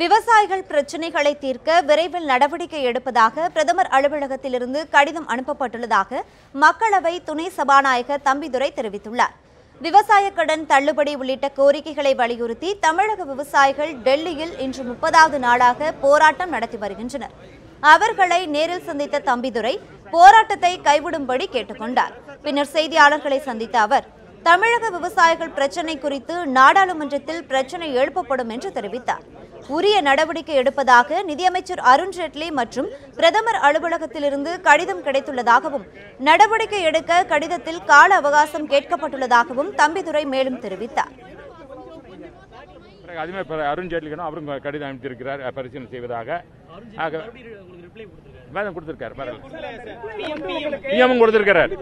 விவசாயிகள் பிரச்சினைகளை தீர்க்க விரைவில் நடவடிக்கை எடுப்பதாக பிரதமர் அலுவலகத்திலிருந்து கடிதம் அனுப்பப்பட்டுள்ளதாக மக்களவை துணை சபாநாயகர் தம்பிதுரை தெரிவித்துள்ளார். விவசாய கடன் தள்ளுபடி உள்ளிட்ட கோரிக்கைகளை வலியுறுத்தி தமிழக விவசாயிகள் டெல்லியில் இன்று முப்பதாவது நாளாக போராட்டம் நடத்தி வருகின்றனர். அவர்களை நேரில் சந்தித்த தம்பிதுரை போராட்டத்தை கைவிடும்படி கேட்டுக்கொண்டார். பின்னர் செய்தியாளர்களை சந்தித்த அவர் தமிழக விவசாயிகள் பிரச்சினை குறித்து நாடாளுமன்றத்தில் பிரச்சினை எழுப்பப்படும் என்று தெரிவித்தார். உரிய நடவடிக்கை எடுப்பதாக நிதியமைச்சர் அருண் ஜேட்லி மற்றும் பிரதமர் அலுவலகத்திலிருந்து கடிதம் கிடைத்துள்ளதாகவும் நடவடிக்கை எடுக்க கடிதத்தில் கால அவகாசம் கேட்கப்பட்டுள்ளதாகவும் தம்பிதுரை மேலும் தெரிவித்தார். அதுமே அவரும் கடிதம் பரிசீலனை செய்வதாக. கொடுத்திருக்காரு பிஎம் கொடுத்திருக்கிறார்.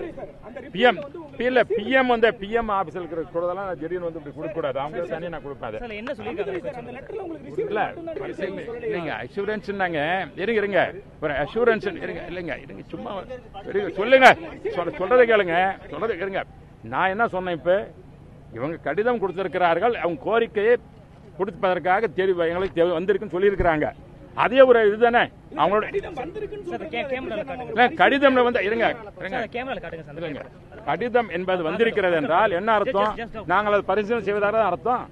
பிஎம் இல்ல பிஎம் வந்து பிஎம் ஆபீஸ்ல இருக்கிற கூடதெல்லாம் திடீர்னு வந்து இப்படி கொடுக்க கூடாது அவங்க தனியா நான் கொடுப்பேன். என்ன சொல்லியிருக்காங்க? இல்ல. இல்லைங்க அஷூரன்ஸ் நாங்க இருங்க இருங்க. ஒரு அஷூரன்ஸ் இருங்க இல்லைங்க இருங்க சும்மா இருங்க சொல்லுங்க. சொல்ல சொல்றதை கேளுங்க. சொல்றதை கேளுங்க. நான் என்ன சொன்னேன் இப்ப? இவங்க கடிதம் கொடுத்திருக்கிறார்கள். அவங்க கோரிக்கையை கொடுப்பதற்காக தெரிவு எங்களுக்கு தேவை வந்திருக்குன்னு சொல்லியிருக்கிறாங்க. அதே ஒரு இதுதானே? அவங்களோட சார் கே- கேமரால காட்டுங்க. இல்ல, கடிதம்ல வந்து இருங்க. கடிதம் என்பது வந்திருக்கிறது என்றால் என்ன அர்த்தம்? நாங்கள் அதை பரிசீலனை செய்வதாக அர்த்தம்?